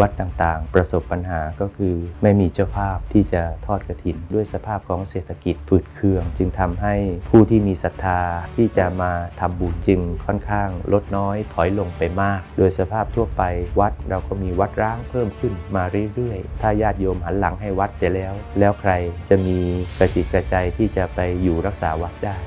วัดต่างๆ ประสบปัญหาก็คือไม่มีเจ้าภาพที่จะทอดกระถิน ด้วยสภาพของเศรษฐกิจฝืดเคือง จึงทำให้ผู้ที่มีศรัทธาที่จะมาทำบุญจึงค่อนข้างลดน้อยถอยลงไปมาก โดยสภาพทั่วไปวัดเราก็มีวัดร้างเพิ่มขึ้นมาเรื่อยๆ ถ้าญาติโยมหันหลังให้วัดเสียแล้ว แล้วใครจะมีกระจิตกระใจที่จะไปอยู่รักษาวัดได้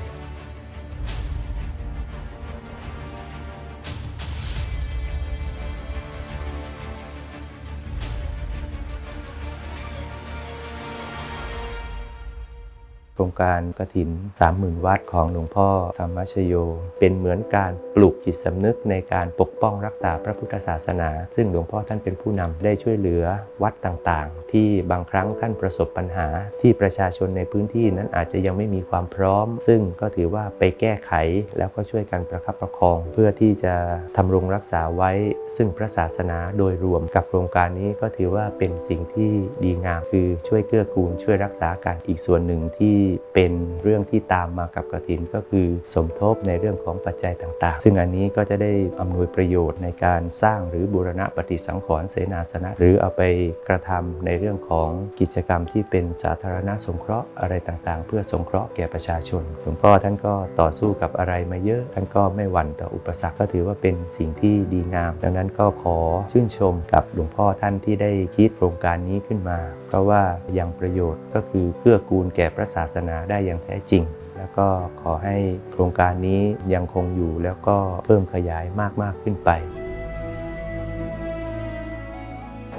ครงการกระถิน 30,000 วัดของหลวงพ่อธรรมชโย เป็นเหมือนการปลูกจิตสำนึกในการปกป้องรักษาพระพุทธศาสนา ซึ่งหลวงพ่อท่านเป็นผู้นำได้ช่วยเหลือวัดต่างๆ ที่บางครั้งท่านประสบปัญหา ที่ประชาชนในพื้นที่นั้นอาจจะยังไม่มีความพร้อม ซึ่งก็ถือว่าไปแก้ไขแล้วก็ช่วยกันประคับประคอง เพื่อที่จะทำรงรักษาไว้ ซึ่งพระศาสนาโดยรวมกับโครงการนี้ก็ถือว่าเป็นสิ่งที่ดีงามคือช่วยเกื้อกูลช่วยรักษากันอีกส่วนหนึ่งที่เป็นเรื่องที่ตามมากับกฐินก็คือสมทบในเรื่องของปัจจัยต่างๆ ซึ่งอันนี้ก็จะได้อำนวยประโยชน์ในการสร้างหรือบูรณะปฏิสังขรณ์เสนาสนะ หรือเอาไปกระทำในเรื่องของกิจกรรมที่เป็นสาธารณสงเคราะห์อะไรต่างๆ เพื่อสงเคราะห์แก่ประชาชนหลวงพ่อท่านก็ต่อสู้กับอะไรมาเยอะท่านก็ไม่หวั่นต่ออุปสรรคก็ถือว่าเป็นสิ่งที่ดีงาม ดังนั้นก็ขอชื่นชมกับหลวงพ่อท่านที่ได้คิดโครงการนี้ขึ้นมา เพราะว่ายังประโยชน์ก็คือเกื้อกูลแก่พระศาสนาได้อย่างแท้จริง แล้วก็ขอให้โครงการนี้ยังคงอยู่แล้วก็เพิ่มขยายมาก ๆ ขึ้นไป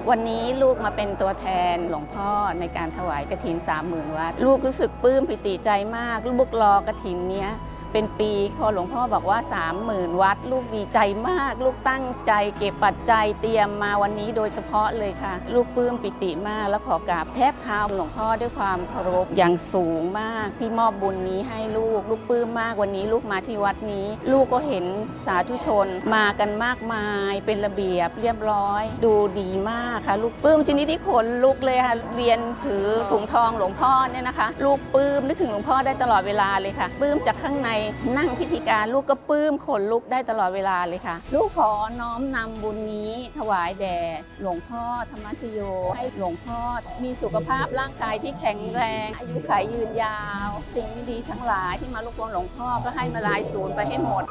วันนี้ลูกมาเป็นตัวแทนหลวงพ่อในการถวายกระถินสามหมื่นวัด ลูกรู้สึกปลื้มปิติใจมาก ลูกรอกระถินเนี้ย เป็นปีพอหลวงพ่อบอกว่า 30,000 วัด ลูกดีใจมาก ลูกตั้งใจเก็บปัจจัยเตรียมมาวันนี้โดยเฉพาะเลยค่ะ ลูกปลื้มปิติมากแล้วขอกราบแทบเท้าหลวงพ่อด้วยความเคารพอย่างสูงมากที่มอบบุญนี้ให้ลูก ลูกปลื้มมากวันนี้ลูกมาที่วัดนี้ ลูกก็เห็นสาธุชนมากันมากมายเป็นระเบียบเรียบร้อย ดูดีมากค่ะ ลูกปลื้มชนิดที่ขนลุกเลยค่ะเวียนถือถุงทองหลวงพ่อเนี่ยนะคะ ลูกปลื้มนึกถึงหลวงพ่อได้ตลอดเวลาเลยค่ะปลื้มจากข้างในนั่งพิธีการลูกก็ปลื้มขนลุกได้ตลอดเวลาเลยค่ะ ลูกขอน้อมนำบุญนี้ถวายแด่หลวงพ่อธรรมชโย ให้หลวงพ่อมีสุขภาพร่างกายที่แข็งแรง อายุขัยยืนยาว สิ่งไม่ดีทั้งหลายที่มาลุกวนหลวงพ่อก็ให้มาลายศูนย์ไปให้หมด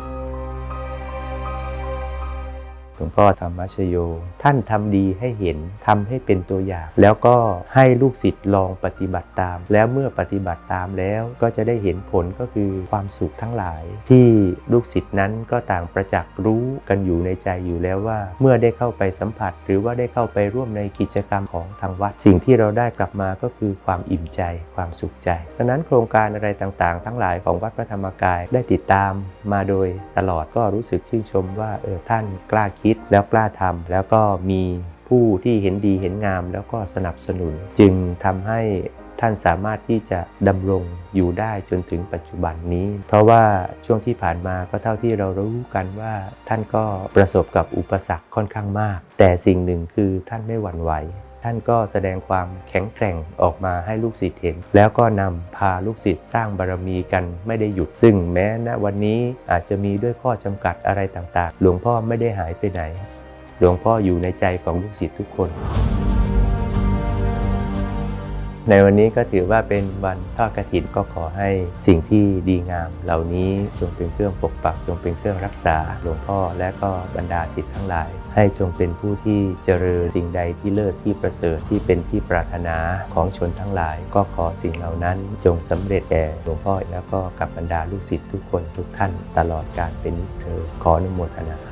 ลวงพ่อธรรมชโย ท่านทำดีให้เห็นทำให้เป็นตัวอย่าง แล้วก็ให้ลูกศิษย์ลองปฏิบัติตาม แล้วเมื่อปฏิบัติตามแล้วก็จะได้เห็นผลก็คือความสุขทั้งหลาย ที่ลูกศิษย์นั้นก็ต่างประจักษ์รู้กันอยู่ในใจอยู่แล้วว่า เมื่อได้เข้าไปสัมผัส หรือว่าได้เข้าไปร่วมในกิจกรรมของทางวัด สิ่งที่เราได้กลับมาก็คือความอิ่มใจ ความสุขใจดังนั้นโครงการอะไรต่างๆ ทั้งหลายของวัดพระธรรมกายได้ติดตามมาโดยตลอดก็รู้สึกชื่นชมว่าเออท่านกล้าคิดแล้วกล้าทำแล้วก็มีผู้ที่เห็นดีเห็นงามแล้วก็สนับสนุน จึงทำให้ ท่านสามารถที่จะดำรงอยู่ได้จนถึงปัจจุบันนี้ เพราะว่าช่วงที่ผ่านมาก็เท่าที่เรารู้กันว่าท่านก็ประสบกับอุปสรรคค่อนข้างมาก แต่สิ่งหนึ่งคือท่านไม่หวั่นไหว ท่านก็แสดงความแข็งแกร่งออกมาให้ลูกศิษย์เห็น แล้วก็นำพาลูกศิษย์สร้างบารมีกันไม่ได้หยุด ซึ่งแม้ณวันนี้อาจจะมีด้วยข้อจำกัดอะไรต่างๆ หลวงพ่อไม่ได้หายไปไหน หลวงพ่ออยู่ในใจของลูกศิษย์ทุกคน ในวันนี้ก็ถือว่าเป็นวันทอดกฐินก็ขอให้สิ่งที่ดีงาม เหล่านี้จงเป็นเครื่องปกปักจงเป็นเครื่องรักษาหลวงพ่อและก็บรรดาศิษย์ทั้งหลาย ให้จงเป็นผู้ที่เจริญสิ่งใดที่เลิศที่ประเสริฐที่เป็นที่ปรารถนาของชนทั้งหลาย ก็ขอสิ่งเหล่านั้นจงสำเร็จแก่หลวงพ่อแล้วก็กับบรรดาลูกศิษย์ทุกคนทุกท่านตลอดการเป็นนิเธอขออนุโมทนา